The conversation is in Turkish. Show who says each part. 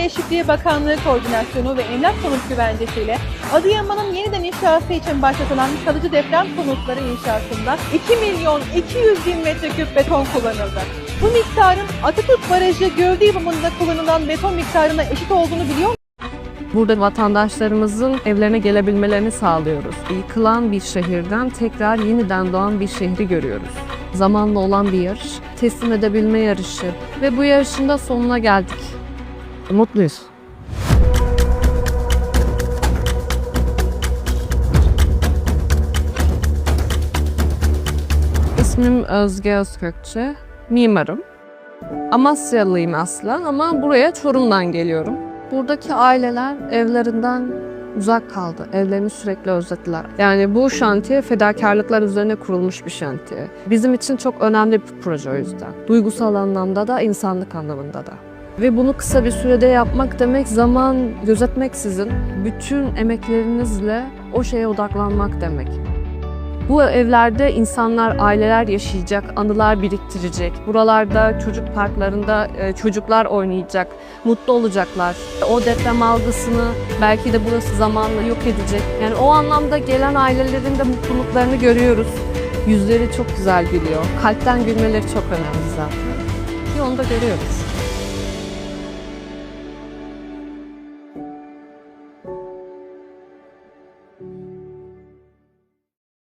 Speaker 1: Değişikliği Bakanlığı Koordinasyonu ve Emlak Konut Güvencesi ile Adıyaman'ın yeniden inşası için başlatılan kalıcı deprem konutları inşasında 2 milyon 200 bin metreküp beton kullanıldı. Bu miktarın Atatürk Barajı gövde yapımında kullanılan beton miktarına eşit olduğunu biliyor
Speaker 2: Burada vatandaşlarımızın evlerine gelebilmelerini sağlıyoruz. Yıkılan bir şehirden tekrar yeniden doğan bir şehri görüyoruz. Zamanla olan bir yarış, teslim edebilme yarışı ve bu yarışın da sonuna geldik. Mutluyuz. İsmim Özge Özkökçe, mimarım. Amasyalıyım aslen ama buraya Çorum'dan geliyorum. Buradaki aileler evlerinden uzak kaldı. Evlerini sürekli özlediler. Yani bu şantiye fedakarlıklar üzerine kurulmuş bir şantiye. Bizim için çok önemli bir proje o yüzden. Duygusal anlamda da, insanlık anlamında da. Ve bunu kısa bir sürede yapmak demek zaman gözetmeksizin bütün emeklerinizle o şeye odaklanmak demek. Bu evlerde insanlar, aileler yaşayacak, anılar biriktirecek. Buralarda çocuk parklarında e, çocuklar oynayacak, mutlu olacaklar. O deprem algısını belki de burası zamanla yok edecek. Yani o anlamda gelen ailelerin de mutluluklarını görüyoruz. Yüzleri çok güzel gülüyor. Kalpten gülmeleri çok önemli zaten. Ki onu da görüyoruz.